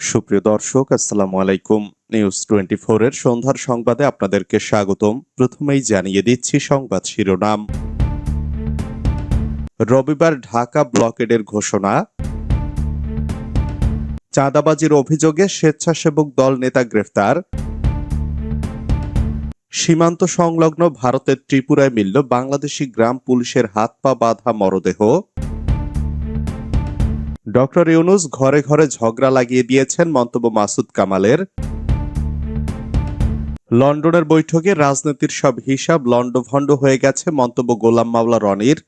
সুপ্রিয় দর্শক, আসসালামু আলাইকুম। নিউজ টোয়েন্টি এর সন্ধ্যার সংবাদে আপনাদেরকে স্বাগতম। প্রথমেই জানিয়ে দিচ্ছি সংবাদ শিরোনাম। রবিবার ঢাকা ব্লকেডের ঘোষণা। চাঁদাবাজির অভিযোগে স্বেচ্ছাসেবক দল নেতা গ্রেফতার। সীমান্ত সংলগ্ন ভারতের ত্রিপুরায় মিলল বাংলাদেশি গ্রাম পুলিশের হাত পা বাঁধা মরদেহ। ডক্টর ইউনুস ঘরে ঘরে ঝগড়া লাগিয়ে দিয়েছেন মন্তব্য মাসুদ কামালের। লন্ডনের বৈঠকে রাজনীতির সব হিসাব লন্ডভন্ড হয়ে গেছে মন্তব্য গোলাম মাওলা রনির।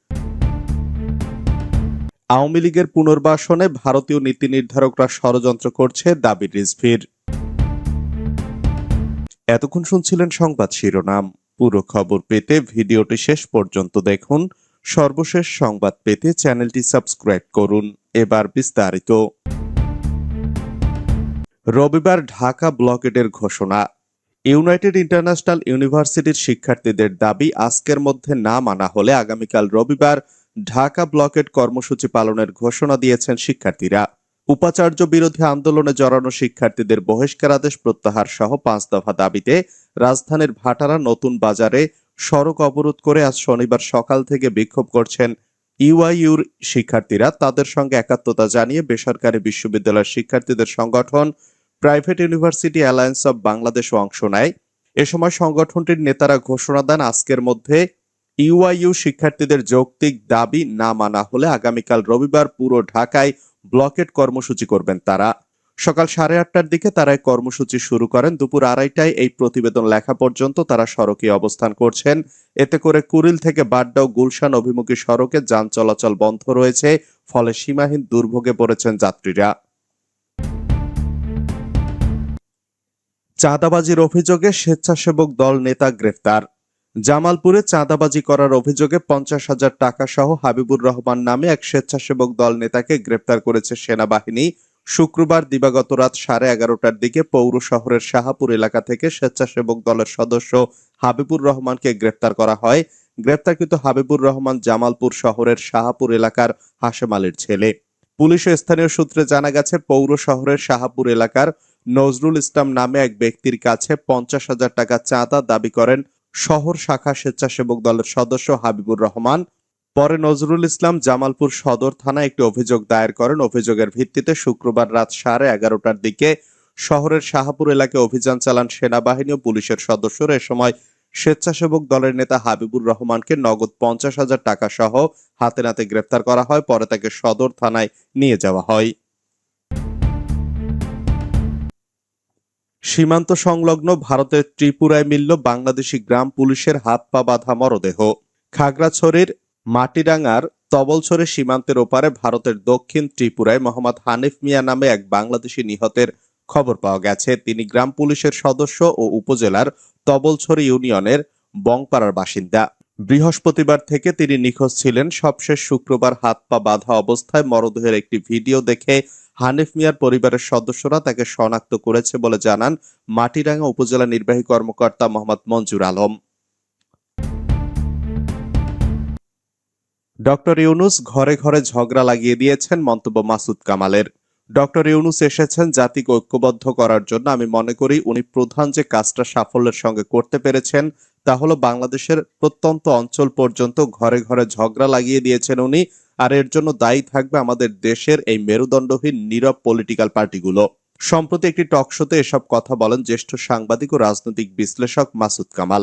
আওয়ামী লীগের পুনর্বাসনে ভারতীয় নীতি নির্ধারকরা ষড়যন্ত্র করছে দাবি রিজভির। এতক্ষণ শুনছিলেন সংবাদ শিরোনাম। পুরো খবর পেতে ভিডিওটি শেষ পর্যন্ত দেখুন। সর্বশেষ সংবাদ পেতে চ্যানেলটি সাবস্ক্রাইব করুন। এবার বিস্তারিত। রবিবার ঢাকা ব্লকেডের ঘোষণা। ইউনাইটেড ইন্টারন্যাশনাল ইউনিভার্সিটির শিক্ষার্থীদের দাবি, আজকের মধ্যে না মানা হলে আগামীকাল রবিবার ঢাকা ব্লকেড কর্মসূচি পালনের ঘোষণা দিয়েছেন শিক্ষার্থীরা। উপাচার্য বিরোধী আন্দোলনে জড়ানো শিক্ষার্থীদের বহিষ্কারাদেশ প্রত্যাহার সহ পাঁচ দফা দাবিতে রাজধানীর ভাটারা নতুন বাজারে সড়ক অবরোধ করে আজ শনিবার সকাল থেকে বিক্ষোভ করছেন ইউআইইউর শিক্ষার্থীরা। তাদের সঙ্গে একাত্মতা জানিয়ে বেসরকারি বিশ্ববিদ্যালয়ের শিক্ষার্থীদের সংগঠন প্রাইভেট ইউনিভার্সিটি অ্যালায়েন্স অব বাংলাদেশও অংশ নেয়। এ সময় সংগঠনটির নেতারা ঘোষণা দেন, আজকের মধ্যে ইউআইইউ শিক্ষার্থীদের যৌক্তিক দাবি না মানা হলে আগামীকাল রবিবার পুরো ঢাকায় ব্লকেট কর্মসূচি করবেন তারা। সকাল সাড়ে আটটার দিকে তারা কর্মসূচি শুরু করেন। দুপুর আড়াইটায় এই প্রতিবেদন লেখা পর্যন্ত তারা সড়কে অবস্থান করছেন। এতে করে কুরিল থেকে বাড্ডা গুলশান অভিমুখী সড়কে যান চলাচল বন্ধ রয়েছে, ফলে সীমাহীন দুর্ভোগে পড়েছেন যাত্রীরা। চাঁদাবাজির অভিযোগে স্বেচ্ছাসেবক দল নেতা গ্রেফতার। জামালপুরে চাঁদাবাজি করার অভিযোগে পঞ্চাশ হাজার টাকা সহ হাবিবুর রহমান নামে এক স্বেচ্ছাসেবক দল নেতাকে গ্রেপ্তার করেছে সেনাবাহিনী। শুক্রবার দিবাগত রাত সাড়ে এগারোটার দিকে পৌর শহরের শাহাপুর এলাকা থেকে স্বেচ্ছাসেবক দলের সদস্য হাবিবুর রহমানকে গ্রেপ্তার করা হয়। গ্রেপ্তারকৃত হাবিবুর রহমান জামালপুর শহরের শাহাপুর এলাকার হাশেম আলীর ছেলে। পুলিশ স্থানীয় সূত্রে জানা গেছে, পৌর শহরের শাহাপুর এলাকার নজরুল ইসলাম নামে এক ব্যক্তির কাছে পঞ্চাশ হাজার টাকা চাঁদা দাবি করেন শহর শাখা স্বেচ্ছাসেবক দলের সদস্য হাবিবুর রহমান। পরে নজরুল ইসলাম জামালপুর সদর থানায় একটি অভিযোগ দায়ের করেন। অভিযোগের ভিত্তিতে শুক্রবার রাত সাড়ে এগারোটার দিকে শহরের শাহাপুর এলাকায় অভিযান চালান সেনাবাহিনী ও পুলিশের সদস্যরা। এ সময় স্বেচ্ছাসেবক দলের নেতা হাবিবুর রহমানকে নগদ পঞ্চাশ হাজার টাকা সহ হাতে নাতে গ্রেফতার করা হয়। পরে তাকে সদর থানায় নিয়ে যাওয়া হয়। সীমান্ত সংলগ্ন ভারতের ত্রিপুরায় মিলল বাংলাদেশি গ্রাম পুলিশের হাত পা বাঁধা মরদেহ। খাগড়াছড়ির মাটিরাঙ্গার তবলছড়ি সীমান্তের ওপারে ভারতের দক্ষিণ ত্রিপুরায় মোহাম্মদ হানিফ মিয়া নামে এক বাংলাদেশি নিহতের খবর পাওয়া গেছে। তিনি গ্রাম পুলিশের সদস্য ও উপজেলার তবলছড়ি ইউনিয়নের বংপাড়ার বাসিন্দা। বৃহস্পতিবার থেকে তিনি নিখোঁজ ছিলেন। সবশেষ শুক্রবার হাত পা বাঁধা অবস্থায় মরদেহের একটি ভিডিও দেখে হানিফ মিয়ার পরিবারের সদস্যরা তাকে শনাক্ত করেছে বলে জানান মাটিরাঙ্গা উপজেলা নির্বাহী কর্মকর্তা মোহাম্মদ মঞ্জুর আলম। ডক্টর ইউনুস ঘরে ঘরে ঝগড়া লাগিয়ে দিয়েছেন মন্তব্য মাসুদ কামালের। ডক্টর ইউনুস এসেছেন জাতিকে ঐক্যবদ্ধ করার জন্য। আমি মনে করি উনি প্রধান যে কাজটা সাফল্যের সঙ্গে করতে পেরেছেন, তা হলো বাংলাদেশের প্রত্যন্ত অঞ্চল পর্যন্ত ঘরে ঘরে ঝগড়া লাগিয়ে দিয়েছেন উনি। আর এর জন্য দায়ী থাকবে আমাদের দেশের এই মেরুদণ্ডহীন, নীরব পলিটিক্যাল পার্টিগুলো সম্প্রতি একটি টকশোতে এসব কথা বলেন জ্যেষ্ঠ সাংবাদিক ও রাজনৈতিক বিশ্লেষক মাসুদ কামাল।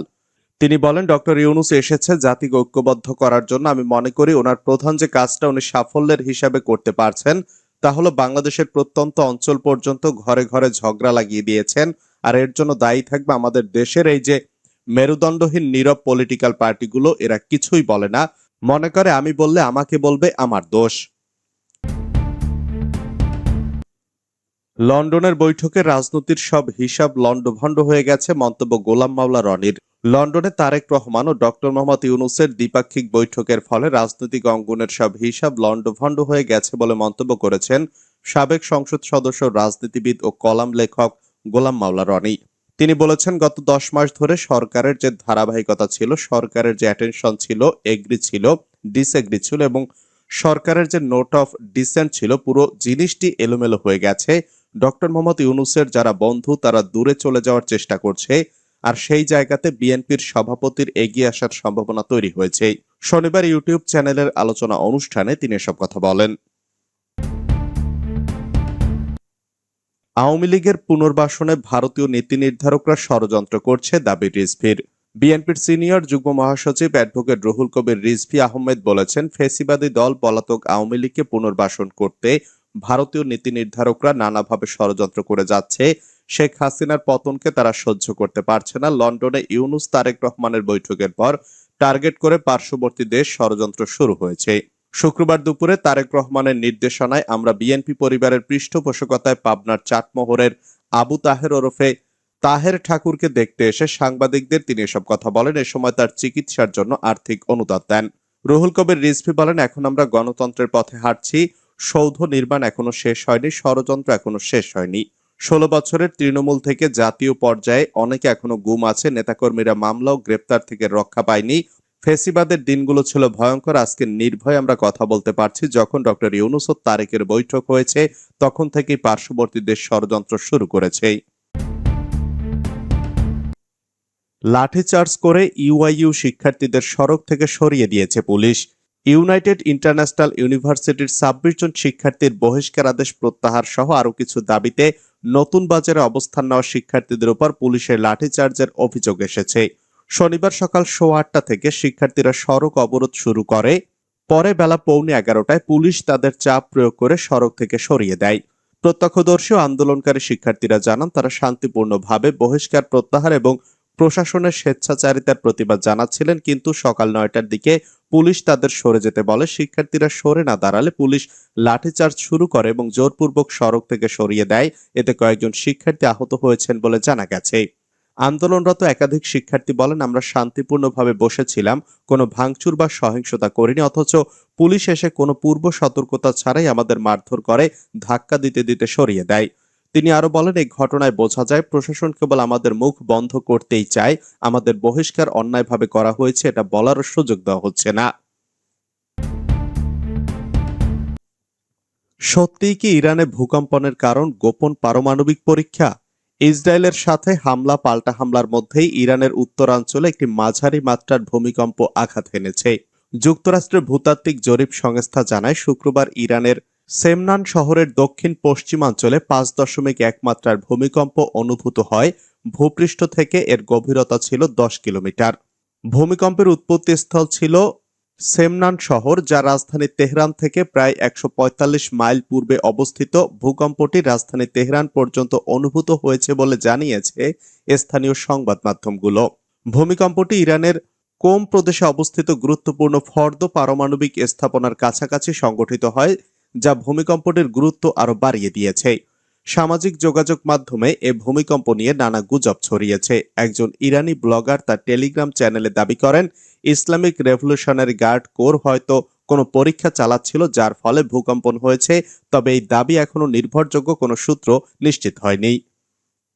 তিনি বলেন, ডক্টর ইউনুস এসেছে জাতিকে ঐক্যবদ্ধ করার জন্য। আমি মনে করি ওনার প্রধান যে কাজটা উনি সাফল্যের হিসাবে করতে পারছেন, তা হলো বাংলাদেশের প্রত্যন্ত অঞ্চল পর্যন্ত ঘরে ঘরে ঝগড়া লাগিয়ে দিয়েছেন। আর এর জন্য দায়ী থাকবে আমাদের দেশের এই যে মেরুদণ্ডহীন, নীরব পলিটিক্যাল পার্টিগুলো এরা কিছুই বলে না। মনে করে আমি বললে আমাকে বলবে আমার দোষ। লন্ডনের বৈঠকে রাজনীতির সব হিসাব লন্ডভন্ড হয়ে গেছে মন্তব্য গোলাম মাওলা রনির। লন্ডনে তারেক রহমান ও ডক্টর মোহাম্মদ ইউনুসের দ্বিপাক্ষিক বৈঠকের ফলে রাজনৈতিক অঙ্গনের সব হিসাব লন্ডভন্ড হয়ে গেছে বলে মন্তব্য করেছেন সাবেক সংসদ সদস্য, রাজনীতিবিদ ও কলাম লেখক গোলাম মাওলা রনি। তিনি বলেছেন, গত দশ মাস ধরে সরকারের যে ধারাবাহিকতা ছিল, সরকারের যে অ্যাটেনশন ছিল এগ্রি ছিল ডিসএগ্রি ছিল এবং সরকারের যে নোট অফ ডিসেন্ট ছিল, পুরো জিনিসটি এলোমেলো হয়ে গেছে। ডক্টর মোহাম্মদ ইউনুসের যারা বন্ধু, তারা দূরে চলে যাওয়ার চেষ্টা করছে। আর সেই জায়গাতে বিএনপির সভাপতির এগিয়ে আসার সম্ভাবনা তৈরি হয়েছে। শনিবার ইউটিউব চ্যানেলের আলোচনা অনুষ্ঠানে তিনি এসব কথা বলেন। আওয়ামী লীগের পুনর্বাসনে ভারতীয় নীতি নির্ধারকরা ষড়যন্ত্র করছে দাবি রিজভির। বিএনপির সিনিয়র যুগ্ম মহাসচিব অ্যাডভোকেট রুহুল কবির রিজভি আহমেদ বলেছেন, ফেসিবাদী দল পলাতক আওয়ামী লীগকে পুনর্বাসন করতে ভারতীয় নীতি নির্ধারকরা নানাভাবে ষড়যন্ত্র করে যাচ্ছে। শেখ হাসিনার পতনকে তারা সহ্য করতে পারছে না। লন্ডনে ইউনুস তারেক রহমানের বৈঠকের পর টার্গেট করে পার্শ্ববর্তী দেশ ষড়যন্ত্র শুরু হয়েছে। শুক্রবার দুপুরে তারেক রহমানের নির্দেশনায় আমরা বিএনপি পরিবারের পৃষ্ঠপোষকতায় পাবনার চাটমোহরের আবু তাহের ওরফে তাহের ঠাকুরকে দেখতে এসে সাংবাদিকদের তিনি এসব কথা বলেন। এ সময় তার চিকিৎসার জন্য আর্থিক অনুদান দেন। রুহুল কবির রিজভি বলেন, এখন আমরা গণতন্ত্রের পথে হাঁটছি। সৌধ নির্মাণ এখনও শেষ হয়নি, ষড়যন্ত্র এখনও শেষ হয়নি। ষোলো বছরের তৃণমূল থেকে জাতীয় পর্যায়ে অনেকে এখনও গুম আছে। নেতাকর্মীরা মামলা ও গ্রেপ্তার থেকে রক্ষা পায়নি। ফেসিবাদের দিনগুলো ছিল ভয়ঙ্কর। আজকে নির্ভয়ে আমরা কথা বলতে পারছি। যখন ডক্টর ইউনুস ও তারেকের বৈঠক হয়েছে, তখন থেকেই পার্শ্ববর্তী দেশ ষড়যন্ত্র শুরু করেছে। লাঠিচার্জ করে ইউআইইউ শিক্ষার্থীদের সড়ক থেকে সরিয়ে দিয়েছে পুলিশ। ইউনাইটেড ইন্টারন্যাশনাল ইউনিভার্সিটির ছাব্বিশ জন শিক্ষার্থীর বহিষ্কার আদেশ প্রত্যাহার সহ আরও কিছু দাবিতে নতুন বাজারে অবস্থান নেওয়া শিক্ষার্থীদের উপর পুলিশের লাঠিচার্জের অভিযোগ এসেছে। শনিবার সকাল সোয়া আটটা থেকে শিক্ষার্থীরা সড়ক অবরোধ শুরু করে। পরে বেলা পৌনে এগারোটায় পুলিশ তাদের চাপ প্রয়োগ করে সড়ক থেকে সরিয়ে দেয়। প্রত্যক্ষদর্শী ও আন্দোলনকারী শিক্ষার্থীরা জানান, তারা শান্তিপূর্ণভাবে বহিষ্কার প্রত্যাহার এবং প্রশাসনের স্বেচ্ছাচারিতার প্রতিবাদ জানাচ্ছিলেন, কিন্তু সকাল নয়টার দিকে পুলিশ তাদের সরে যেতে বলে। শিক্ষার্থীরা সরে না দাঁড়ালে পুলিশ লাঠিচার্জ শুরু করে এবং জোরপূর্বক সড়ক থেকে সরিয়ে দেয়। এতে কয়েকজন শিক্ষার্থী আহত হয়েছেন বলে জানা গেছে। আন্দোলনরত একাধিক শিক্ষার্থী বলেন, আমরা শান্তিপূর্ণভাবে বসেছিলাম, কোনো ভাঙচুর বা সহিংসতা করিনি, অথচ পুলিশ এসে কোনো পূর্ব সতর্কতা ছাড়াই আমাদের মারধর করে, ধাক্কা দিতে দিতে সরিয়ে দেয়। তিনি আরও বলেন, এই ঘটনায় বোঝা যায় প্রশাসন কেবল আমাদের মুখ বন্ধ করতেই চায়, আমাদের বহিষ্কার অন্যায়ভাবে করা হয়েছে, এটা বলারও সুযোগ দেওয়া হচ্ছে না। সত্যিই কি ইরানে ভূকম্পনের কারণ গোপন পারমাণবিক পরীক্ষা? ইসরায়েলের সাথে হামলা, পাল্টা হামলার মধ্যেই ইরানের উত্তরাঞ্চলে একটি মাঝারি মাত্রার ভূমিকম্প আঘাত এনেছে। যুক্তরাষ্ট্রের ভূতাত্ত্বিক জরিপ সংস্থা জানায়, শুক্রবার ইরানের সেমনান শহরের দক্ষিণ পশ্চিমাঞ্চলে পাঁচ দশমিক এক মাত্রার ভূমিকম্প অনুভূত হয়। ভূপৃষ্ঠ থেকে এর গভীরতা ছিল দশ কিলোমিটার। ভূমিকম্পের উৎপত্তিস্থল ছিল সেমনান শহর যা রাজধানী তেহরান থেকে প্রায় একশো পঁয়তাল্লিশ মাইল পূর্বে অবস্থিত। ভূকম্পটি রাজধানী তেহরান পর্যন্ত অনুভূত হয়েছে বলে জানিয়েছে স্থানীয় সংবাদ মাধ্যমগুলো। ভূমিকম্পটি ইরানের কোম প্রদেশে অবস্থিত গুরুত্বপূর্ণ ফর্দ পারমাণবিক স্থাপনার কাছাকাছি সংগঠিত হয় যা ভূমিকম্পটির গুরুত্ব আরও বাড়িয়ে দিয়েছে। সামাজিক যোগাযোগ মাধ্যমে এ ভূমিকম্প নিয়ে নানা গুজব ছড়িয়েছে। একজন ইরানি ব্লগার তার টেলিগ্রাম চ্যানেলে দাবি করেন, ইসলামিক রেভলিউশনারি গার্ড কোর হয়তো কোনো পরীক্ষা চালাচ্ছিল যার ফলে ভূকম্পন হয়েছে, তবে এই দাবি এখনও নির্ভরযোগ্য কোনো সূত্র নিশ্চিত হয়নি।